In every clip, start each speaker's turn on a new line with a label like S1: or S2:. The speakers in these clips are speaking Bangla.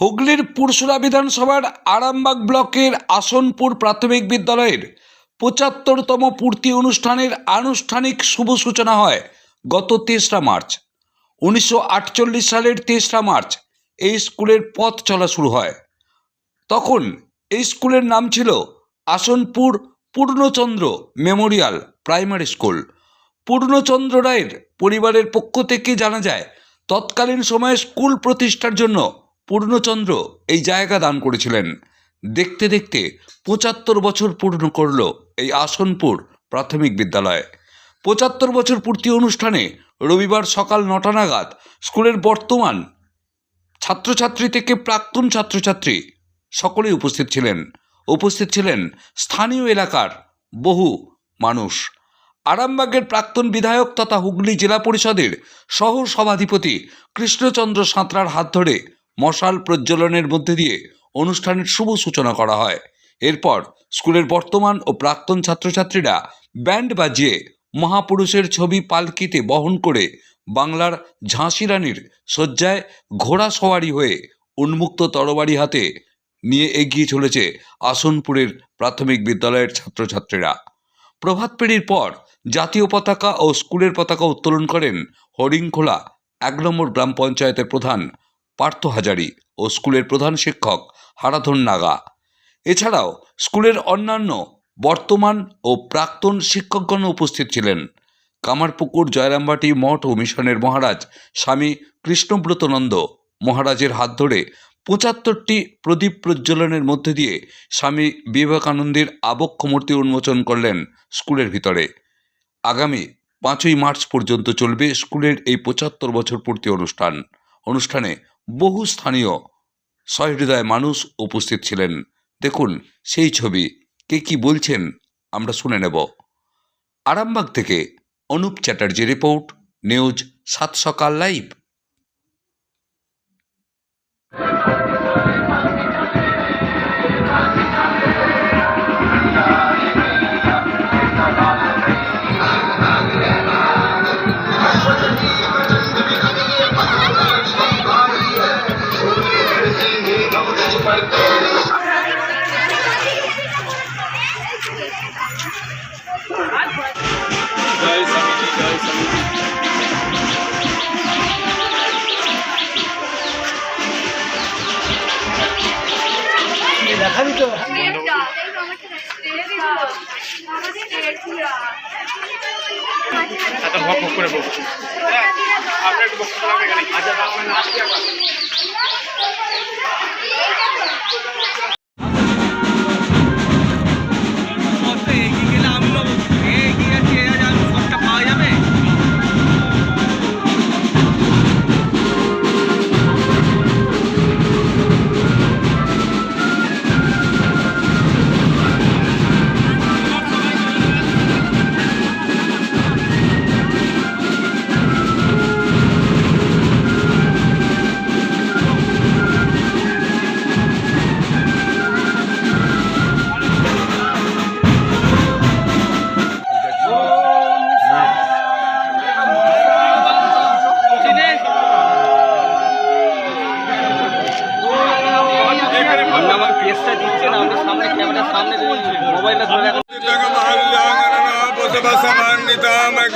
S1: হুগলির পুরসুরা বিধানসভার আরামবাগ ব্লকের আসনপুর প্রাথমিক বিদ্যালয়ের পঁচাত্তরতম পূর্তি অনুষ্ঠানের আনুষ্ঠানিক শুভ সূচনা হয় গত তেসরা মার্চ। উনিশশো আটচল্লিশ সালের তেসরা মার্চ এই স্কুলের পথ চলা শুরু হয়। তখন এই স্কুলের নাম ছিল Asanpur Purnachandra memorial primary school. Purnachandra রায়ের পরিবারের পক্ষ থেকে জানা যায়, তৎকালীন সময়ে স্কুল প্রতিষ্ঠার জন্য পূর্ণচন্দ্র এই জায়গা দান করেছিলেন। দেখতে দেখতে পঁচাত্তর বছর পূর্ণ করল এই আসনপুর প্রাথমিক বিদ্যালয়। পঁচাত্তর বছর পূর্তি অনুষ্ঠানে রবিবার সকাল নটা নাগাদ স্কুলের বর্তমান ছাত্রছাত্রী থেকে প্রাক্তন ছাত্রছাত্রী সকলেই উপস্থিত ছিলেন। উপস্থিত ছিলেন স্থানীয় এলাকার বহু মানুষ। আরামবাগের প্রাক্তন বিধায়ক তথা হুগলি জেলা পরিষদের সহ সভাধিপতি কৃষ্ণচন্দ্র সাঁতরার হাত ধরে মশাল প্রজ্বলনের মধ্যে দিয়ে অনুষ্ঠানের শুভ সূচনা করা হয়। এরপর স্কুলের বর্তমান ও প্রাক্তন ছাত্রছাত্রীরা ব্যান্ড বাজিয়ে মহাপুরুষের ছবি পালকিতে বহন করে বাংলার ঝাঁসি রানীর শয্যায় ঘোড়া সওয়ারি হয়ে উন্মুক্ত তরবারি হাতে নিয়ে এগিয়ে চলেছে আসনপুরের প্রাথমিক বিদ্যালয়ের ছাত্রছাত্রীরা। প্রভাত পেরির পর জাতীয় পতাকা ও স্কুলের পতাকা উত্তোলন করেন হরিংখোলা, এক নম্বর গ্রাম পঞ্চায়েতের প্রধান পার্থ হাজারি ও স্কুলের প্রধান শিক্ষক হারাধন নাগা। এছাড়াও স্কুলের অন্যান্য বর্তমান ও প্রাক্তন শিক্ষকগণ উপস্থিত ছিলেন। কামারপুকুর জয়রামবাটি মঠ ও মিশনের মহারাজ স্বামী কৃষ্ণব্রতনন্দ মহারাজের হাত ধরে পঁচাত্তরটি প্রদীপ প্রজ্বলনের মধ্যে দিয়ে স্বামী বিবেকানন্দের আবক্ষ মূর্তি উন্মোচন করলেন স্কুলের ভিতরে। আগামী পাঁচই মার্চ পর্যন্ত চলবে স্কুলের এই পঁচাত্তর বছর পূর্তি অনুষ্ঠান। অনুষ্ঠানে বহু স্থানীয় সহৃদয় মানুষ উপস্থিত ছিলেন। দেখুন, সেই ছবি। কে কি বলছেন, আমরা শুনে নেব। আরামবাগ থেকে অনুপ চ্যাটার্জি রিপোর্ট, নিউজ সাত সকাল লাইভ।
S2: দেখাবি তো
S3: এত ভক করে বলছি। আপনার একটু বক্তব্য রাখবেন এখানে। আচ্ছা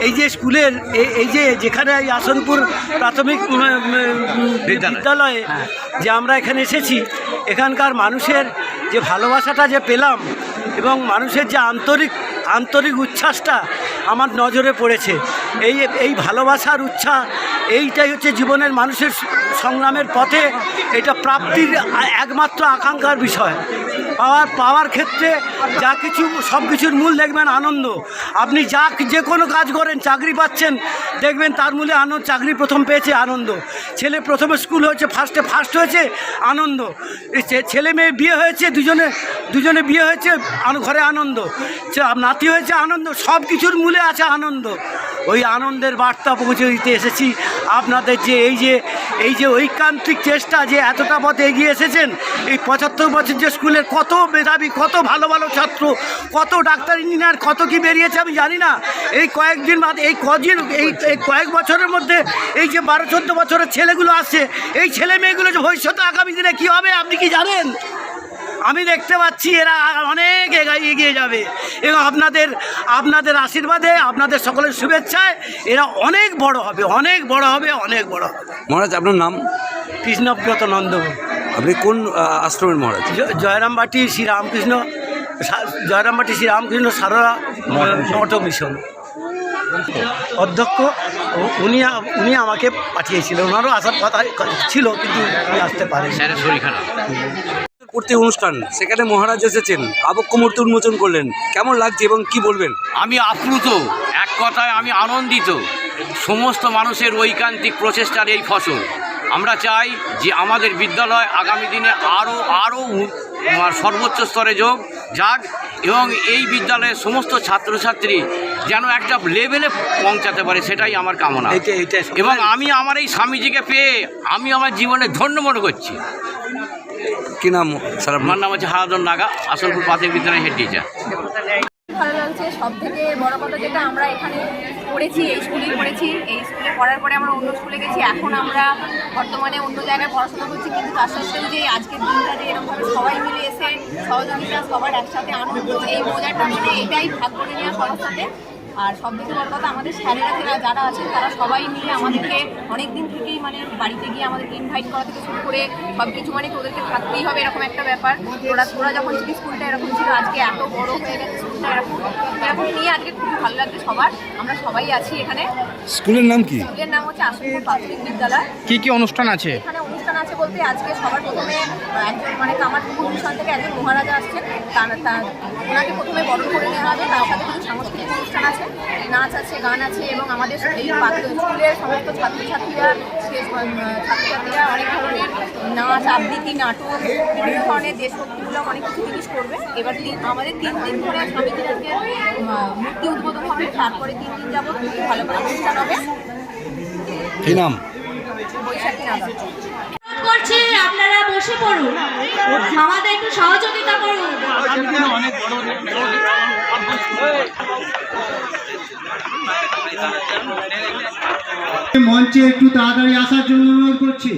S2: এই যে স্কুলের, এই- যে যেখানে এই আসনপুর প্রাথমিক বিদ্যালয়ে যে আমরা এখানে এসেছি, এখানকার মানুষের যে ভালোবাসাটা যে পেলাম এবং মানুষের যে আন্তরিক আন্তরিক উচ্ছ্বাসটা আমার নজরে পড়েছে। এই এই ভালোবাসার উচ্ছ্বাস এইটাই হচ্ছে জীবনের মানুষের সংগ্রামের পথে এটা প্রাপ্তির একমাত্র আকাঙ্ক্ষার বিষয়। পাওয়ার পাওয়ার ক্ষেত্রে যা কিছু, সব কিছুর মূল দেখবেন আনন্দ। আপনি যা যে কোনো কাজ করেন, চাকরি পাচ্ছেন, দেখবেন তার মূলে আনন্দ, চাকরি প্রথম পেয়েছে আনন্দ। ছেলে প্রথমে স্কুল হয়েছে ফার্স্টে ফার্স্ট হয়েছে আনন্দ। ছেলে মেয়ে বিয়ে হয়েছে, দুজনে দুজনে বিয়ে হয়েছে ঘরে আনন্দ। নাতি হয়েছে আনন্দ, সব কিছুর মূলে আছে আনন্দ। ওই আনন্দের বার্তা পৌঁছে দিতে এসেছি। আপনাদের যে এই যে এই যে ঐকান্তিক চেষ্টা যে এতটা পথ এগিয়ে এসেছেন, এই পঁচাত্তর বছর যে স্কুলের কত মেধাবী, কত ভালো ভালো ছাত্র, কত ডাক্তার, ইঞ্জিনিয়ার, কত কি বেরিয়েছে আমি জানি না। এই কয়েকদিন বাদ, এই কদিন, এই এই কয়েক বছরের মধ্যে এই যে বারো, চোদ্দ বছরের ছেলেগুলো আসছে, এই ছেলে মেয়েগুলো যে ভবিষ্যতে আগামী দিনে কী হবে, আপনি কি জানেন? আমি দেখতে পাচ্ছি এরা অনেক এগিয়ে এগিয়ে যাবে। এবং আপনাদের আপনাদের আশীর্বাদে আপনাদের সকলের শুভেচ্ছায় এরা অনেক বড় হবে অনেক বড় হবে অনেক বড় হবে।
S1: মহারাজ আপনার নাম?
S2: কৃষ্ণব্রত নন্দ।
S1: আপনি কোন আশ্রমের মহারাজ?
S2: জয়রামবাটি শ্রী রামকৃষ্ণ সা- জয়রামবাটি শ্রী রামকৃষ্ণ সারদা মঠ মিশন। অধ্যক্ষ উনি উনি আমাকে পাঠিয়েছিলেন। ওনারও আসার কথা ছিল কিন্তু উনি আসতে পারেন
S1: পূর্তি অনুষ্ঠান সেখানে মহারাজ এসেছেন আবক্ষ মূর্তি উন্মোচন করলেন। কেমন লাগছে এবং কি বলবেন?
S4: আমি আপ্লুত এক কথায় আমি আনন্দিত। সমস্ত মানুষের ঐকান্তিক প্রচেষ্টার এই ফসল। আমরা চাই যে আমাদের বিদ্যালয় আগামী দিনে আরও আরও সর্বোচ্চ স্তরে যোগ যাক এবং এই বিদ্যালয়ের সমস্ত ছাত্রছাত্রী যেন একটা লেভেলে পৌঁছাতে পারে সেটাই আমার কামনা। এবং আমি আমার এই স্বামীজিকে পেয়ে আমি আমার জীবনে ধন্য মনে করছি।
S1: কি নাম স্যার
S4: আমার নাম হচ্ছে হারাদন নাগা আসলপুর প্রাথমিক বিদ্যালয়ের হেড টিচার
S5: ভালো লাগছে সব থেকে বড় কথা যেটা আমরা এখানে পড়েছি এই স্কুলেই পড়েছি। এই স্কুলে পড়ার পরে আমরা অন্য স্কুলে গেছি এখন আমরা বর্তমানে অন্য জায়গায় পড়াশোনা করছি কিন্তু তার সত্ত্বেও যে আজকের দিনটা যে এরকমভাবে সবাই মিলে এসে সহযোগিতা সবার একসাথে আনন্দ এই মজাটা মানে এটাই ভাগ করে নেওয়া সবার সাথে। আর সব থেকে বড় কথা আমাদের স্যারেরা যারা- যারা আছেন তারা সবাই মিলে আমাদেরকে অনেক দিন থেকেই মানে বাড়িতে গিয়ে আমাদেরকে ইনভাইট করা থেকে শুরু করে সব কিছু মানে তোদেরকে থাকতেই হবে এরকম একটা ব্যাপার। তোরা তোরা যখন ছিল স্কুলটা এরকম ছিল আজকে এত বড় হয়ে গেছে স্কুলটা এরকম এরকম নিয়ে আজকে খুব ভালো লাগছে সবার। আমরা সবাই আছি এখানে।
S1: স্কুলের নাম কি?
S5: স্কুলের নাম হচ্ছে আসানসোল প্রাথমিক বিদ্যালয়।
S3: কি কি অনুষ্ঠান আছে?
S5: এখানে আছে বলতে আজকে সবার প্রথমে একজন মানে কামারপুকুর অনুষ্ঠান থেকে একজন মহারাজা আসছেন। তার তার ওনাকে প্রথমে বরণ করে নেওয়া হবে। তার সাথে কিছু সাংস্কৃতিক অনুষ্ঠান আছে। নাচ আছে গান আছে এবং আমাদের এই পাত্র স্কুলের সমস্ত ছাত্রছাত্রীরা ছাত্রছাত্রীরা অনেক ধরনের নাচ আবৃত্তি নাটক বিভিন্ন ধরনের দেশভক্তিমূলক অনেক কিছু জিনিস করবে। এবার তিন- আমাদের তিন দিন ধরে স্বামীজির মূর্তি উদ্বোধন হবে। তারপরে তিন দিন যাবত ভালো করে অনুষ্ঠান হবে।
S1: কি নাম?
S5: বৈশাখী
S6: আপনারা বসে পড়ুন। আমাদের একটু সহযোগিতা করুন।
S7: মঞ্চে একটু তাড়াতাড়ি আসার জন্য অনুরোধ করছি।